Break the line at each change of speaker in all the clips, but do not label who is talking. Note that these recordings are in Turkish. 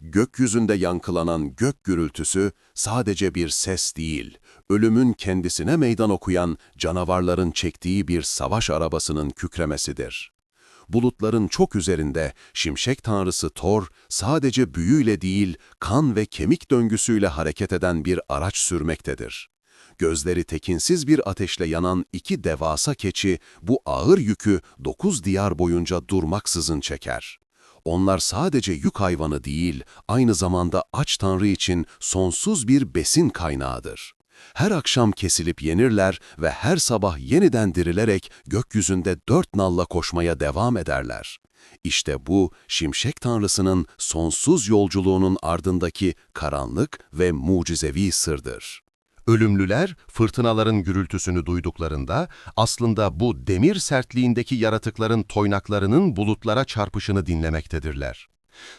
Gökyüzünde yankılanan gök gürültüsü sadece bir ses değil, ölümün kendisine meydan okuyan canavarların çektiği bir savaş arabasının kükremesidir. Bulutların çok üzerinde şimşek tanrısı Thor sadece büyüyle değil, kan ve kemik döngüsüyle hareket eden bir araç sürmektedir. Gözleri tekinsiz bir ateşle yanan iki devasa keçi bu ağır yükü dokuz diyar boyunca durmaksızın çeker. Onlar sadece yük hayvanı değil, aynı zamanda aç tanrı için sonsuz bir besin kaynağıdır. Her akşam kesilip yenirler ve her sabah yeniden dirilerek gökyüzünde dört nalla koşmaya devam ederler. İşte bu, şimşek tanrısının sonsuz yolculuğunun ardındaki karanlık ve mucizevi sırdır.
Ölümlüler fırtınaların gürültüsünü duyduklarında aslında bu demir sertliğindeki yaratıkların toynaklarının bulutlara çarpışını dinlemektedirler.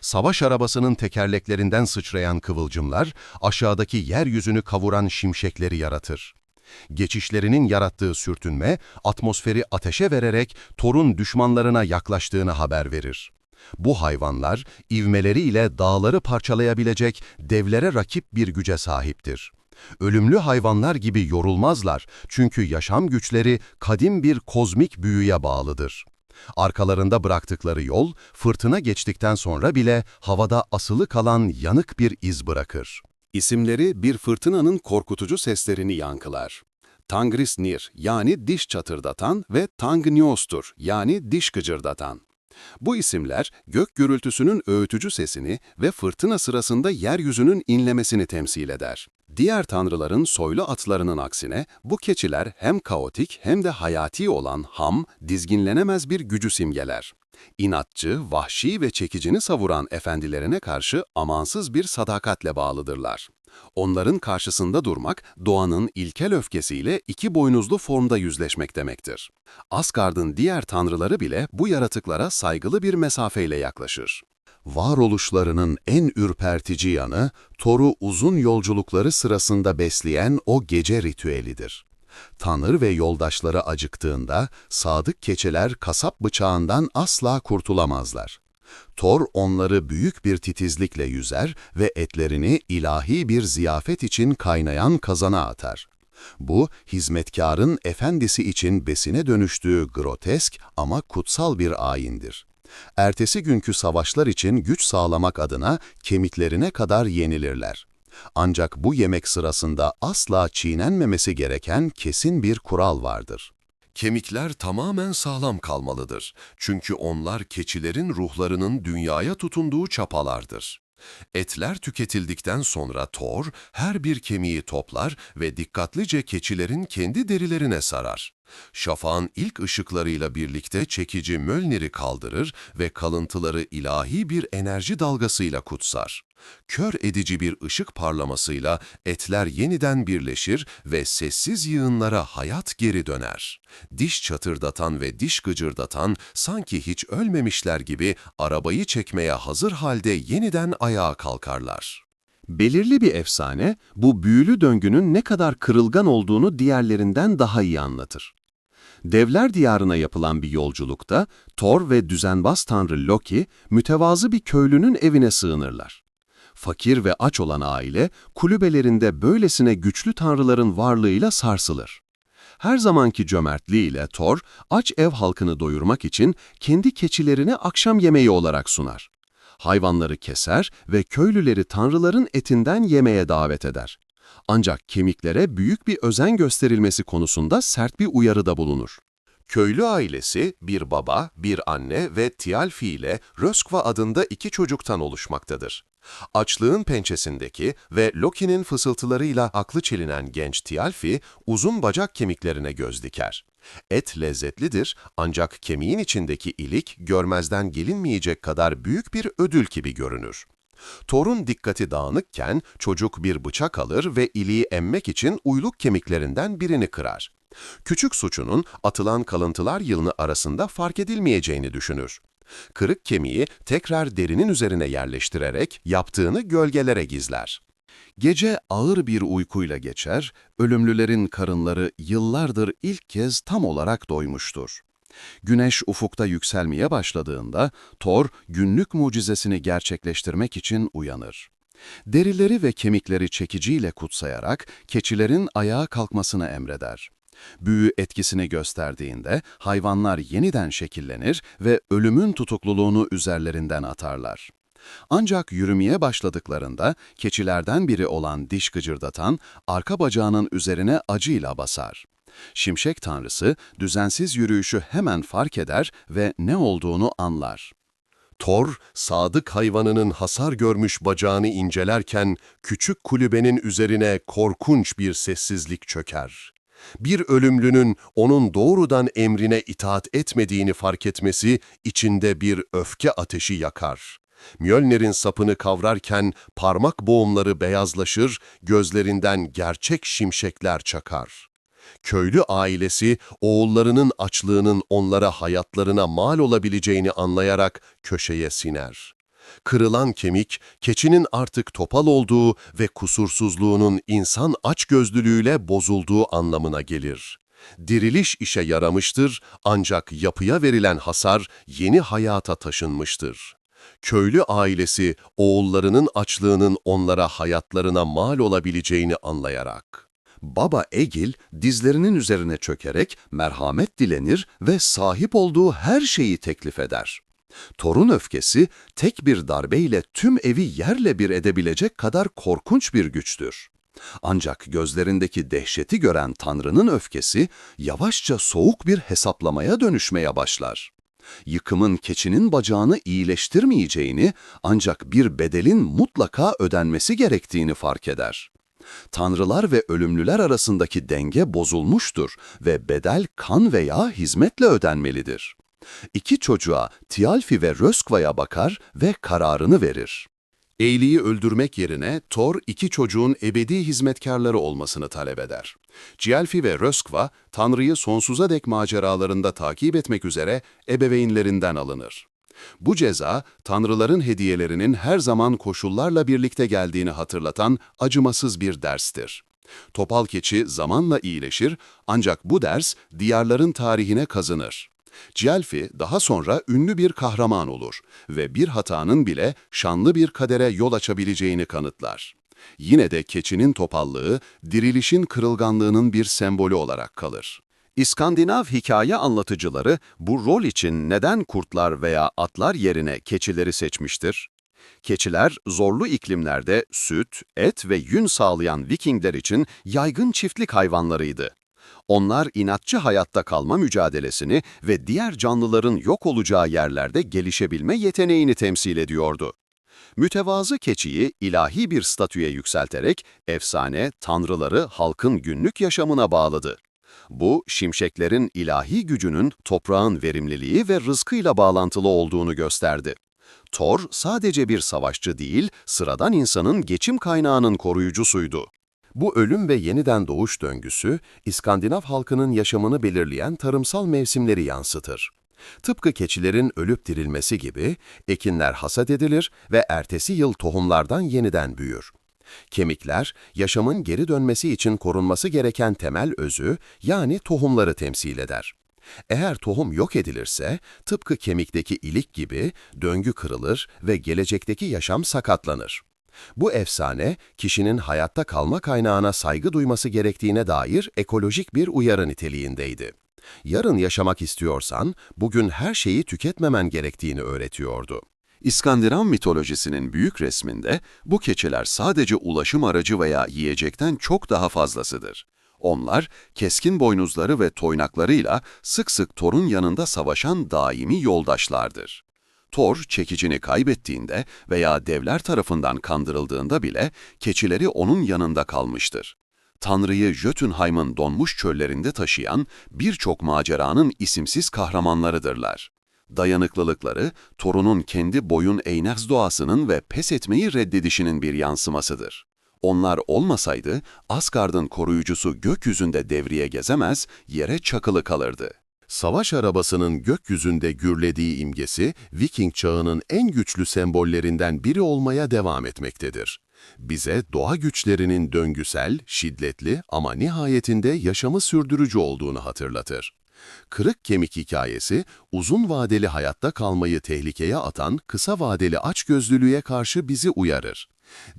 Savaş arabasının tekerleklerinden sıçrayan kıvılcımlar aşağıdaki yeryüzünü kavuran şimşekleri yaratır. Geçişlerinin yarattığı sürtünme atmosferi ateşe vererek Thor'un düşmanlarına yaklaştığını haber verir. Bu hayvanlar ivmeleriyle dağları parçalayabilecek devlere rakip bir güce sahiptir. Ölümlü hayvanlar gibi yorulmazlar çünkü yaşam güçleri kadim bir kozmik büyüye bağlıdır. Arkalarında bıraktıkları yol, fırtına geçtikten sonra bile havada asılı kalan yanık bir iz bırakır.
İsimleri bir fırtınanın korkutucu seslerini yankılar. Tangrisnir yani diş çatırdatan ve Tangniostur yani diş gıcırdatan. Bu isimler gök gürültüsünün öğütücü sesini ve fırtına sırasında yeryüzünün inlemesini temsil eder. Diğer tanrıların soylu atlarının aksine bu keçiler hem kaotik hem de hayati olan ham, dizginlenemez bir gücü simgeler. İnatçı, vahşi ve çekicini savuran efendilerine karşı amansız bir sadakatle bağlıdırlar. Onların karşısında durmak, doğanın ilkel öfkesiyle iki boynuzlu formda yüzleşmek demektir. Asgard'ın diğer tanrıları bile bu yaratıklara saygılı bir mesafeyle yaklaşır.
Varoluşlarının en ürpertici yanı, Thor'u uzun yolculukları sırasında besleyen o gece ritüelidir. Tanrı ve yoldaşları acıktığında, sadık keçeler kasap bıçağından asla kurtulamazlar. Thor onları büyük bir titizlikle yüzer ve etlerini ilahi bir ziyafet için kaynayan kazana atar. Bu, hizmetkarın efendisi için besine dönüştüğü grotesk ama kutsal bir ayindir. Ertesi günkü savaşlar için güç sağlamak adına kemiklerine kadar yenilirler. Ancak bu yemek sırasında asla çiğnenmemesi gereken kesin bir kural vardır.
Kemikler tamamen sağlam kalmalıdır. Çünkü onlar keçilerin ruhlarının dünyaya tutunduğu çapalardır. Etler tüketildikten sonra Thor her bir kemiği toplar ve dikkatlice keçilerin kendi derilerine sarar. Şafağın ilk ışıklarıyla birlikte çekici Mölnir'i kaldırır ve kalıntıları ilahi bir enerji dalgasıyla kutsar. Kör edici bir ışık parlamasıyla etler yeniden birleşir ve sessiz yığınlara hayat geri döner. Diş çatırdatan ve diş gıcırdatan sanki hiç ölmemişler gibi arabayı çekmeye hazır halde yeniden ayağa kalkarlar.
Belirli bir efsane, bu büyülü döngünün ne kadar kırılgan olduğunu diğerlerinden daha iyi anlatır. Devler diyarına yapılan bir yolculukta Thor ve düzenbaz tanrı Loki mütevazı bir köylünün evine sığınırlar. Fakir ve aç olan aile kulübelerinde böylesine güçlü tanrıların varlığıyla sarsılır. Her zamanki cömertliğiyle Thor, aç ev halkını doyurmak için kendi keçilerini akşam yemeği olarak sunar. Hayvanları keser ve köylüleri tanrıların etinden yemeye davet eder. Ancak kemiklere büyük bir özen gösterilmesi konusunda sert bir uyarıda bulunur.
Köylü ailesi bir baba, bir anne ve Tialfi ile Röskva adında iki çocuktan oluşmaktadır. Açlığın pençesindeki ve Loki'nin fısıltılarıyla aklı çelinen genç Tialfi uzun bacak kemiklerine göz diker. Et lezzetlidir ancak kemiğin içindeki ilik görmezden gelinmeyecek kadar büyük bir ödül gibi görünür. Thor'un dikkati dağınıkken çocuk bir bıçak alır ve iliği emmek için uyluk kemiklerinden birini kırar. Küçük suçunun atılan kalıntılar yılını arasında fark edilmeyeceğini düşünür. Kırık kemiği tekrar derinin üzerine yerleştirerek yaptığını gölgelere gizler. Gece ağır bir uykuyla geçer, ölümlülerin karınları yıllardır ilk kez tam olarak doymuştur.
Güneş ufukta yükselmeye başladığında Thor günlük mucizesini gerçekleştirmek için uyanır. Derileri ve kemikleri çekiciyle kutsayarak keçilerin ayağa kalkmasını emreder. Büyü etkisini gösterdiğinde hayvanlar yeniden şekillenir ve ölümün tutukluluğunu üzerlerinden atarlar. Ancak yürümeye başladıklarında keçilerden biri olan diş gıcırdatan arka bacağının üzerine acıyla basar. Şimşek tanrısı düzensiz yürüyüşü hemen fark eder ve ne olduğunu anlar.
Thor, sadık hayvanının hasar görmüş bacağını incelerken küçük kulübenin üzerine korkunç bir sessizlik çöker. Bir ölümlünün onun doğrudan emrine itaat etmediğini fark etmesi içinde bir öfke ateşi yakar. Mjölnir'in sapını kavrarken parmak boğumları beyazlaşır, gözlerinden gerçek şimşekler çakar. Köylü ailesi oğullarının açlığının onlara hayatlarına mal olabileceğini anlayarak köşeye siner. Kırılan kemik, keçinin artık topal olduğu ve kusursuzluğunun insan açgözlülüğüyle bozulduğu anlamına gelir. Diriliş işe yaramıştır ancak yapıya verilen hasar yeni hayata taşınmıştır. Köylü ailesi oğullarının açlığının onlara hayatlarına mal olabileceğini anlayarak.
Baba Egil dizlerinin üzerine çökerek merhamet dilenir ve sahip olduğu her şeyi teklif eder. Torun öfkesi tek bir darbeyle tüm evi yerle bir edebilecek kadar korkunç bir güçtür. Ancak gözlerindeki dehşeti gören Tanrı'nın öfkesi yavaşça soğuk bir hesaplamaya dönüşmeye başlar. Yıkımın keçinin bacağını iyileştirmeyeceğini ancak bir bedelin mutlaka ödenmesi gerektiğini fark eder. Tanrılar ve ölümlüler arasındaki denge bozulmuştur ve bedel kan veya hizmetle ödenmelidir. İki çocuğa Tialfi ve Röskva'ya bakar ve kararını verir.
Eylül'ü öldürmek yerine Thor iki çocuğun ebedi hizmetkarları olmasını talep eder. Cialfi ve Röskva, Tanrı'yı sonsuza dek maceralarında takip etmek üzere ebeveynlerinden alınır. Bu ceza, tanrıların hediyelerinin her zaman koşullarla birlikte geldiğini hatırlatan acımasız bir derstir. Topal keçi zamanla iyileşir ancak bu ders diyarların tarihine kazınır. Cialfi daha sonra ünlü bir kahraman olur ve bir hatanın bile şanlı bir kadere yol açabileceğini kanıtlar. Yine de keçinin topallığı, dirilişin kırılganlığının bir sembolü olarak kalır. İskandinav hikaye anlatıcıları bu rol için neden kurtlar veya atlar yerine keçileri seçmiştir? Keçiler zorlu iklimlerde süt, et ve yün sağlayan Vikingler için yaygın çiftlik hayvanlarıydı. Onlar inatçı hayatta kalma mücadelesini ve diğer canlıların yok olacağı yerlerde gelişebilme yeteneğini temsil ediyordu. Mütevazı keçiyi ilahi bir statüye yükselterek efsane, tanrıları halkın günlük yaşamına bağladı. Bu, şimşeklerin ilahi gücünün toprağın verimliliği ve rızkıyla bağlantılı olduğunu gösterdi. Thor sadece bir savaşçı değil, sıradan insanın geçim kaynağının koruyucusuydu. Bu ölüm ve yeniden doğuş döngüsü, İskandinav halkının yaşamını belirleyen tarımsal mevsimleri yansıtır. Tıpkı keçilerin ölüp dirilmesi gibi, ekinler hasat edilir ve ertesi yıl tohumlardan yeniden büyür. Kemikler, yaşamın geri dönmesi için korunması gereken temel özü, yani tohumları temsil eder. Eğer tohum yok edilirse, tıpkı kemikteki ilik gibi döngü kırılır ve gelecekteki yaşam sakatlanır. Bu efsane, kişinin hayatta kalma kaynağına saygı duyması gerektiğine dair ekolojik bir uyarı niteliğindeydi. Yarın yaşamak istiyorsan, bugün her şeyi tüketmemen gerektiğini öğretiyordu. İskandinav mitolojisinin büyük resminde bu keçiler sadece ulaşım aracı veya yiyecekten çok daha fazlasıdır. Onlar, keskin boynuzları ve toynaklarıyla sık sık Thor'un yanında savaşan daimi yoldaşlardır. Thor, çekicini kaybettiğinde veya devler tarafından kandırıldığında bile keçileri onun yanında kalmıştır. Tanrı'yı Jötunheim'ın donmuş çöllerinde taşıyan birçok maceranın isimsiz kahramanlarıdırlar. Dayanıklılıkları, Thor'un kendi boyun eğnez doğasının ve pes etmeyi reddedişinin bir yansımasıdır. Onlar olmasaydı, Asgard'ın koruyucusu gökyüzünde devriye gezemez, yere çakılı kalırdı. Savaş arabasının gökyüzünde gürlediği imgesi, Viking çağının en güçlü sembollerinden biri olmaya devam etmektedir. Bize doğa güçlerinin döngüsel, şiddetli ama nihayetinde yaşamı sürdürücü olduğunu hatırlatır. Kırık kemik hikayesi, uzun vadeli hayatta kalmayı tehlikeye atan kısa vadeli açgözlülüğe karşı bizi uyarır.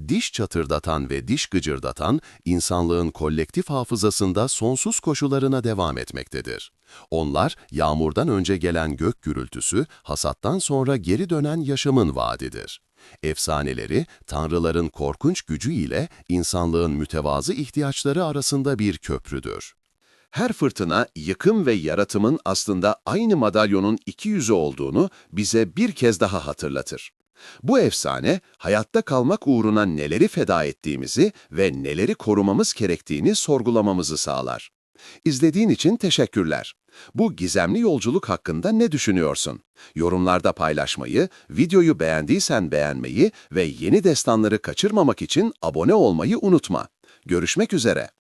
Diş çatırdatan ve diş gıcırdatan, insanlığın kolektif hafızasında sonsuz koşularına devam etmektedir. Onlar, yağmurdan önce gelen gök gürültüsü, hasattan sonra geri dönen yaşamın vaadidir. Efsaneleri, tanrıların korkunç gücü ile insanlığın mütevazı ihtiyaçları arasında bir köprüdür. Her fırtına, yıkım ve yaratımın aslında aynı madalyonun iki yüzü olduğunu bize bir kez daha hatırlatır. Bu efsane, hayatta kalmak uğruna neleri feda ettiğimizi ve neleri korumamız gerektiğini sorgulamamızı sağlar. İzlediğin için teşekkürler. Bu gizemli yolculuk hakkında ne düşünüyorsun? Yorumlarda paylaşmayı, videoyu beğendiysen beğenmeyi ve yeni destanları kaçırmamak için abone olmayı unutma. Görüşmek üzere.